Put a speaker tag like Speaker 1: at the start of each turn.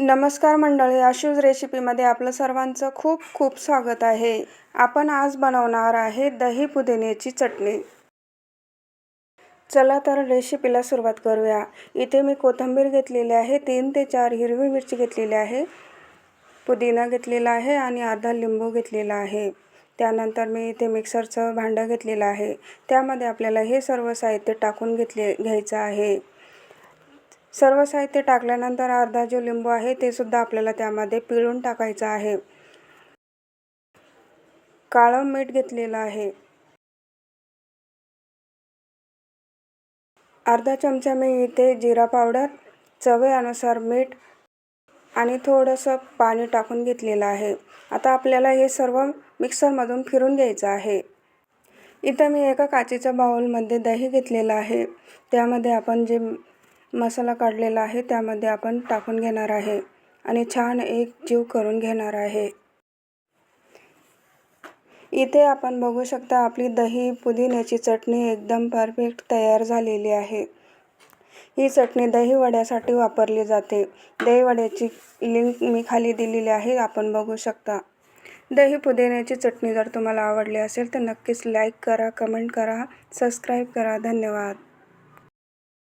Speaker 1: नमस्कार मंडळी आशूज रेसिपीमध्ये आपलं सर्वांचं खूप खूप स्वागत आहे. आपण आज बनवणार आहे दही पुदिन्याची चटणी. चला तर रेसिपीला सुरुवात करूया. इथे मी कोथिंबीर घेतलेली आहे तीन ते चार हिरवी मिरची घेतलेली आहे पुदिना घेतलेला आहे आणि अर्धा लिंबू घेतलेला आहे. त्यानंतर मी इथे मिक्सरचं भांडं घेतलेलं आहे. त्यामध्ये आपल्याला हे सर्व साहित्य टाकून घेतले घ्यायचं आहे. सर्व साहित्य टाकल्यानंतर अर्धा जो लिंबू आहे ते सुद्धा आपल्याला त्यामध्ये पिळून टाकायचं आहे. काळं मीठ घेतलेलं आहे. अर्धा चमचा मी इथे जिरा पावडर चवीनुसार मीठ आणि थोडंसं पाणी टाकून घेतलेलं आहे. आता आपल्याला हे सर्व मिक्सरमधून फिरून घ्यायचं आहे. इथं मी एका काचेच्या बाउलमध्ये दही घेतलेलं आहे. त्यामध्ये आपण जे मसाला काढलेला आहे त्यामध्ये आपण टाकून घेणार आहे आणि छान एक जीव करून घेणार आहे. इथे आपण बघू शकता आपली दही पुदिन्याची चटणी एकदम परफेक्ट तयार झालेली आहे. ही चटणी दही वड्यासाठी वापरली जाते. दही वड्याची लिंक मी खाली दिलेली आहे आपण बघू शकता. दही पुदिन्याची चटणी जर तुम्हाला आवडली असेल तर नक्कीच लाईक करा कमेंट करा सबस्क्राईब करा. धन्यवाद.